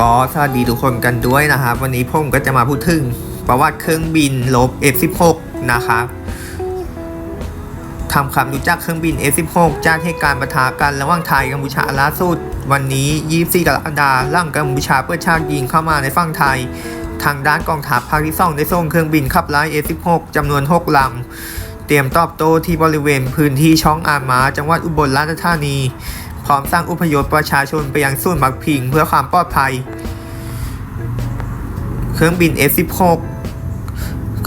ก็สวัสดีทุกคนกันด้วยนะครับ วันนี้ผมก็จะมาพูดถึงประวัติเครื่องบินลบ F16 นะครับทำความรู้จักเครื่องบิน F16 จากเหตุการณ์ปะทะกันระหว่างไทยกัมพูชาล่าสุด วันนี้ 24กรกฎาคมหล่างกัมพูชาเปิดฉากยิงเข้ามาในฝั่งไทย ทางด้านกองทัพภาคที่2ได้ส่งเครื่องบินขับไล่ F16 จำนวน 6ลำเตรียมตอบโต้ที่บริเวณพื้นที่ช่องอามาจังหวัดอุบลราชธานี พร้อมสร้างอุปยศประชาชนไปยังศูนย์พักพิงเพื่อความปลอดภัย เครื่องบิน F-16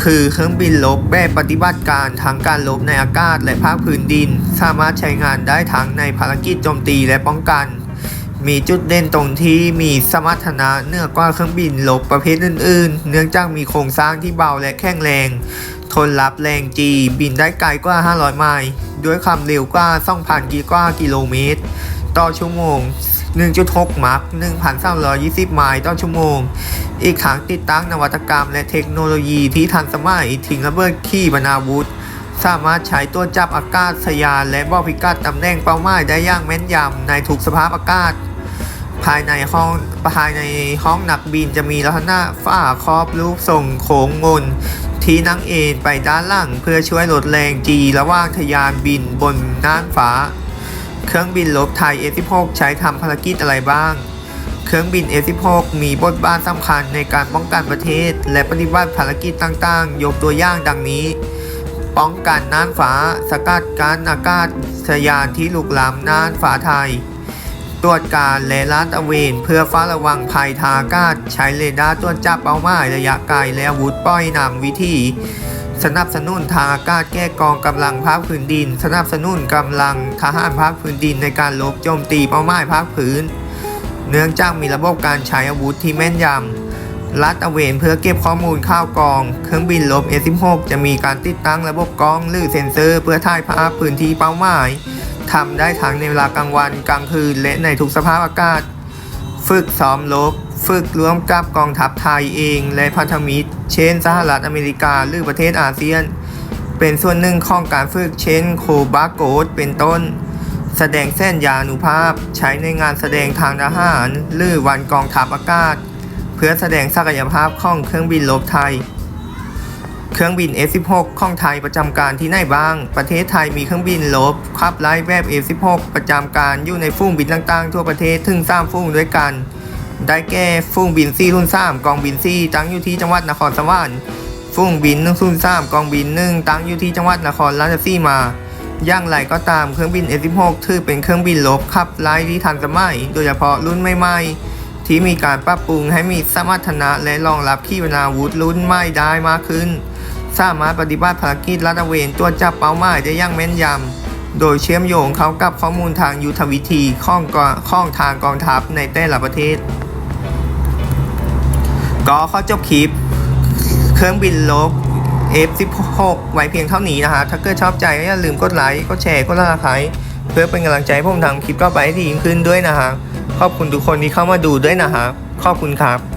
คือเครื่องบินลบแบบปฏิบัติการทั้งการลบในอากาศและภาคพื้นดิน สามารถใช้งานได้ทั้งในภารกิจโจมตีและป้องกัน มีจุดเด่นตรงที่มีสมรรถนะเหนือกว่าเครื่องบินลบประเภทอื่น ๆ เนื่องจากมีโครงสร้างที่เบาและแข็งแรง ทนรับแรงจีบินได้ไกลกว่า 500 ไมล์ด้วยความเร็วกว่า 2,000กิกว่ากิโลเมตร ต่อชั่วโมง 1.6 มัก1,320 ไมล์ต่อชั่วโมง อีกทั้งติดตั้งนวัตกรรมและเทคโนโลยีที่ทันสมัยทิ้งระเบิดขีปนาวุธ สามารถใช้ตัวจับอากาศยานและบอพิกัดตำแหน่งเป้าหมายได้อย่างแม่นยำในทุกสภาพอากาศ ภายในห้องภายในห้องนักบินจะมีลักษณะฝ้าครอบรูปทรงโค้งมนที่นั่งเอนไปด้านหลังเพื่อช่วยลดแรงจีระหว่างทยานบินบนน่านฟ้า เครื่องบินลบไทย F16 ใช้ทำภารกิจอะไรบ้าง เครื่องบิน F16 มีบทบาทสำคัญในการป้องกันประเทศ และปฏิบัติภารกิจต่างๆ ยกตัวอย่างดังนี้ ป้องกันน่านฟ้า สกัดการอากาศยานที่ลุกล้ำน่านฟ้าไทย ตรวจการและลาดตระเวนเพื่อเฝ้าระวังภัยทางอากาศ ใช้เรดาร์ตรวจจับเป้าหมายระยะไกลและอาวุธป้อยนำวิธีสนับสนุนทางอากาศแก้กองกำลังภาคพื้นดิน สนับสนุนกำลังทหารภาคพื้นดินในการลบโจมตีเป้าหมายภาคพื้น เนื่องจากมีระบบการใช้อาวุธที่แม่นยำลัดตระเวนเพื่อเก็บข้อมูลข่าวกอง เครื่องบินลบ F16 จะมีการติดตั้งระบบกล้องหรือเซ็นเซอร์ เพื่อถ่ายภาพพื้นที่เป้าหมาย ทำได้ทั้งในเวลากลางวันกลางคืนและในทุกสภาพอากาศ ฝึกซ้อมรบฝึกร่วมกับกองทัพไทยเอง และพันธมิตร เช่นสหรัฐอเมริกาหรือประเทศอาเซียน เป็นส่วนหนึ่งของการฝึกเช่นโคบาโกดเป็นต้น แสดงเส้นยานุภาพใช้ในงานแสดงทางทหาร หรือวันกองทัพอากาศ เพื่อแสดงศักยภาพของเครื่องบินรบไทย เครื่องบิน F16 ของไทยประจำการที่ไหนบ้าง ประเทศไทยมีเครื่องบินลบขับไล่แบบ F16 ประจำการอยู่ในฝูงบินต่างๆ ทั่วประเทศถึง3ฝูงด้วยกัน ได้แก่ฝูงบิน4รุ่น3กองบิน4ตั้งอยู่ที่จังหวัดนครสวรรค์ฝูงบิน103กองบิน1ตั้งอยู่ที่จังหวัดนครราชสีมาอย่างไรก็ตามเครื่องบิน F16 ถือเป็นเครื่องบินลบขับไล่ที่ทันสมัย โดยเฉพาะรุ่นใหม่ๆ ที่มีการปรับปรุงให้มีสมรรถนะและรองรับขีปนาวุธรุ่นใหม่ได้มากขึ้น สามารถปฏิบัติภารกิจลาดตระเวนตรวจจับเป้าหมายได้อย่างแม่นยำ โดยเชื่อมโยงเขากับข้อมูลทางยุทธวิธีข้องกข้องทางกองทัพในแต่ละประเทศ ก็ข้าจบคลิป เครื่องบินลบ F16 ไว้เพียงเท่านี้นะฮะ ถ้าเกิดชอบใจก็อย่าลืมกดไลค์ กดแชร์ กดติดตามเพื่อเป็นกำลังใจให้ผมทำคลิปต่อไปให้ดียิ่งขึ้นด้วยนะฮะ ขอบคุณทุกคนที่เข้ามาดูด้วยนะฮะ ขอบคุณครับ